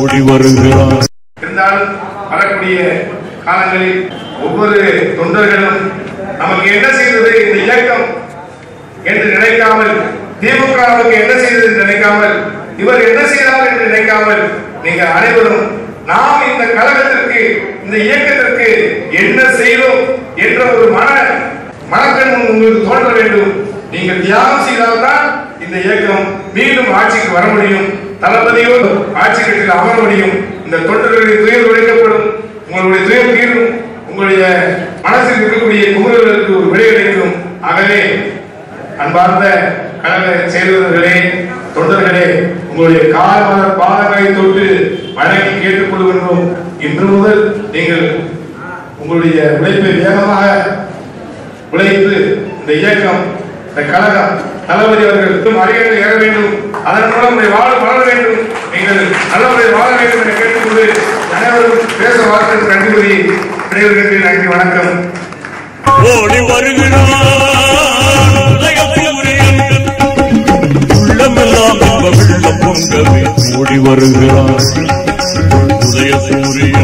வருகிறார். இருந்தாலும் வரக்கூடிய காலங்களில் ஒவ்வொரு தொண்டர்களும் நமக்கு என்ன செய்தது இந்த இயக்கம் என்று நினைக்காமல் திமுகவுக்கு என்ன செய்தது என்று நினைக்காமல் இவர் என்ன செய்தார் என்று நினைக்காமல் நீங்க அனைவரும் நாம் இந்த கழகத்திற்கு இந்த இயக்கத்திற்கு என்ன செய்தோம் என்ற ஒரு மன மனக்கண் உங்களுக்கு தோன்ற வேண்டும். நீங்கள் தியாகம் செய்தால்தான் இந்த இயக்கம் மீண்டும் ஆட்சிக்கு வர முடியும். தளபதியும் ஆட்சி கட்டில் அமர முடியும் இந்த தொண்டர்களுடைய துயர் உழைக்கப்படும் உங்களுடைய துயர் தீரும் உங்களுடைய மனசில் இருக்கக்கூடிய குமுறல்களுக்கு ஒரு விடை கிடைக்கும் ஆகவே அன்பார்ந்த கழக செயலாளர்களே தொண்டர்களே உங்களுடைய கால பாதங்களை தொட்டு வணங்கி கேட்டுக் கொள்கின்றோம் இன்று முதல் நீங்கள் உங்களுடைய உழைப்பை வேகமாக உழைத்து இந்த இயக்கம் இந்த கழகம் தளபதி அவர்கள் அரியணை ஏற வேண்டும். அதன் மூலம் உங்களுடைய வாழ வளர வேண்டும். நீங்கள் நல்லபடியாக வாழ வேண்டும் என கேட்டுக்கொண்டு அனைவரும் பேச வார்த்தை கண்டுபிடி கூறி நன்றி வணக்கம். ஓடி வருகிறார் உள்ளமெல்லாம் இன்ப வெள்ளம் பொங்கவே ஓடி வருகிறார். உதயசூரியன்